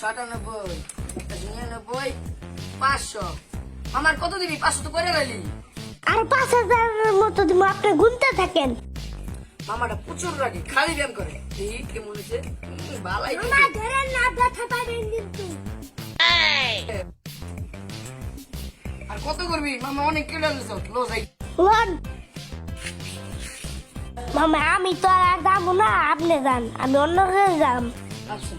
সাতানব্বই নিরানব্বই পাঁচশো। আমার কত দিবি পাঁচশো তো করে গেলি আর পাঁচ হাজারের মতো দিব আপনি গুনতে থাকেন। মামাটা প্রচুর রাগে খালি ব্যায়াম করে। এই কেমন হয়েছে উম, ভালাই মামা দিছে। ধরেন না ব্যথা পাবেন কিন্তু। আর কত করবি? মামা অনেক কিলো লো যাই। মামা আমি তো আর যাব না আপনি যান আমি অন্য কাছে যাম। আচ্ছা।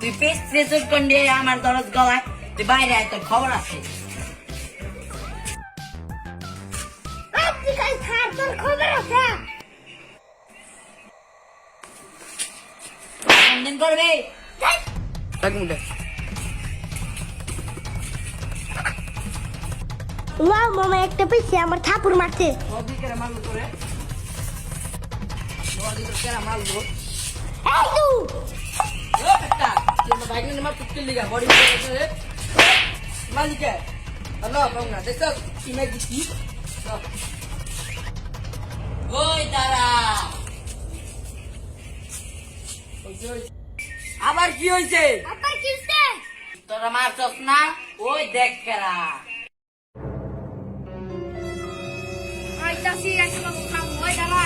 তুই পেস প্রেসর করলে আমার দরদ গলায় তুই বাইরে আয় তোর খবর আছে খবর আছে দিন করবে ওয়াও মামা একটা পেয়েছি আমার থাপুর মারছে। তোরে? আমার মালিকে হ্যালো কংনা দেখো ইমে দিছি ওই দাঁড়া আবার কি হয়েছে তোরা মারছস না? ওই দেখ কেরা আইতাছি একটা দাঁড়া